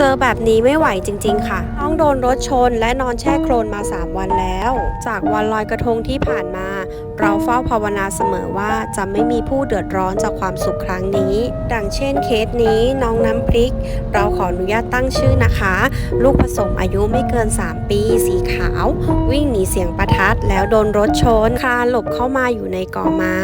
เจอแบบนี้ไม่ไหวจริง ๆ ค่ะน้องโดนรถชนและนอนแช่โคลนมา 3 วันแล้ว จากวันลอยกระทงที่ผ่านมา เราเฝ้าภาวนาเสมอว่าจะไม่มีผู้เดือดร้อนจากความสุขครั้งนี้ ดังเช่นเคสนี้น้องน้ำพริก เราขออนุญาตตั้งชื่อนะคะ ลูกผสมอายุไม่เกิน 3 ปี สีขาว วิ่งหนีเสียงประทัด แล้วโดนรถชนคลานหลบเข้ามาอยู่ในกอไม้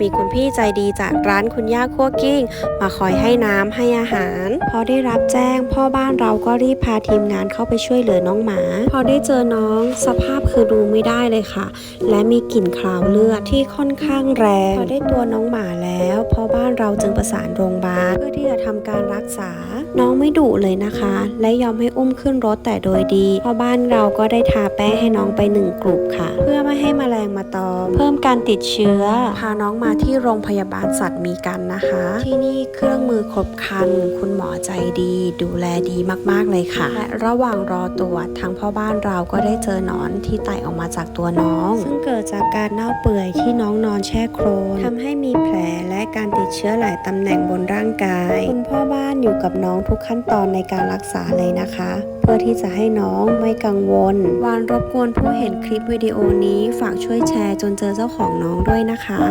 มีคุณพี่ใจดีจากร้านคุณย่าคั่วกิ้ง มาคอยให้น้ำให้อาหาร พอได้รับแจ้ง พ่อบ้านเราก็รีบพาทีมงานเข้าไปช่วยเหลือน้องหมา พอได้เจอน้องสภาพคือดูไม่ได้เลยค่ะ และมีกลิ่นคราวเลือดที่ค่อนข้างแรง พอได้ตัวน้องหมาแล้วพ่อบ้านเราจึงประสานโรงพยาบาลเพื่อที่จะทำการรักษา น้องไม่ดุเลยนะคะ และยอมให้อุ้มขึ้นรถแต่โดยดีพ่อบ้านเราก็ได้ทาแป้งให้น้องไปหนึ่งกลุ่มค่ะ เพื่อไม่ให้แมลงมาตอมเพิ่มการติดเชื้อ พาน้องมาที่โรงพยาบาลสัตว์มีกันนะคะ ที่นี่เครื่องมือครบครัน คุณหมอใจดี ดูแลดีมากๆเลยค่ะและระหว่างรอตรวจทางพ่อบ้านเราก็ได้เจอหนอนที่ไต่ออกมาจากตัวน้อง ซึ่งเกิดจากการเน่าเปื่อยื่อยที่น้องนอนแช่โครนทำให้มีแผลและการติดเชื้อหลายตำแหน่งบนร่างกาย คุณพ่อบ้านอยู่กับน้องทุกขั้นตอนในการรักษาเลยนะคะ เพื่อที่จะให้น้องไม่กังวลวานรบกวนผู้เห็นคลิปวิดีโอนี้ฝากช่วยแชร์จนเจอเจ้าของน้องด้วยนะคะ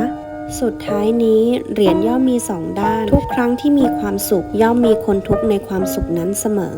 สุดท้ายนี้เหรียญย่อมมีสองด้าน ทุกครั้งที่มีความสุขย่อมมีคนทุกข์ในความสุขนั้นเสมอ